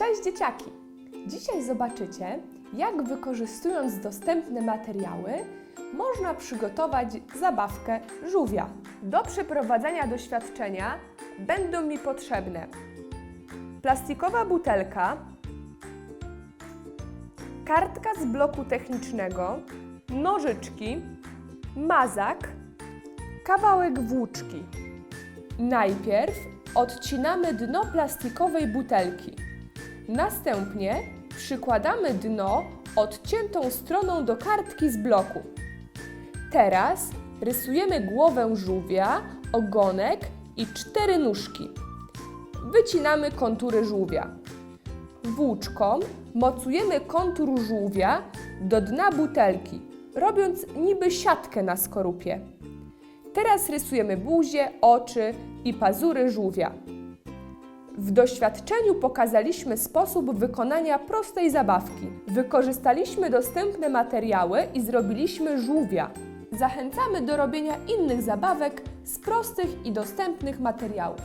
Cześć dzieciaki! Dzisiaj zobaczycie, jak wykorzystując dostępne materiały można przygotować zabawkę żółwia. Do przeprowadzenia doświadczenia będą mi potrzebne plastikowa butelka, kartka z bloku technicznego, nożyczki, mazak, kawałek włóczki. Najpierw odcinamy dno plastikowej butelki. Następnie przykładamy dno odciętą stroną do kartki z bloku. Teraz rysujemy głowę żółwia, ogonek i cztery nóżki. Wycinamy kontury żółwia. Włóczką mocujemy kontur żółwia do dna butelki, robiąc niby siatkę na skorupie. Teraz rysujemy buzię, oczy i pazury żółwia. W doświadczeniu pokazaliśmy sposób wykonania prostej zabawki. Wykorzystaliśmy dostępne materiały i zrobiliśmy żółwia. Zachęcamy do robienia innych zabawek z prostych i dostępnych materiałów.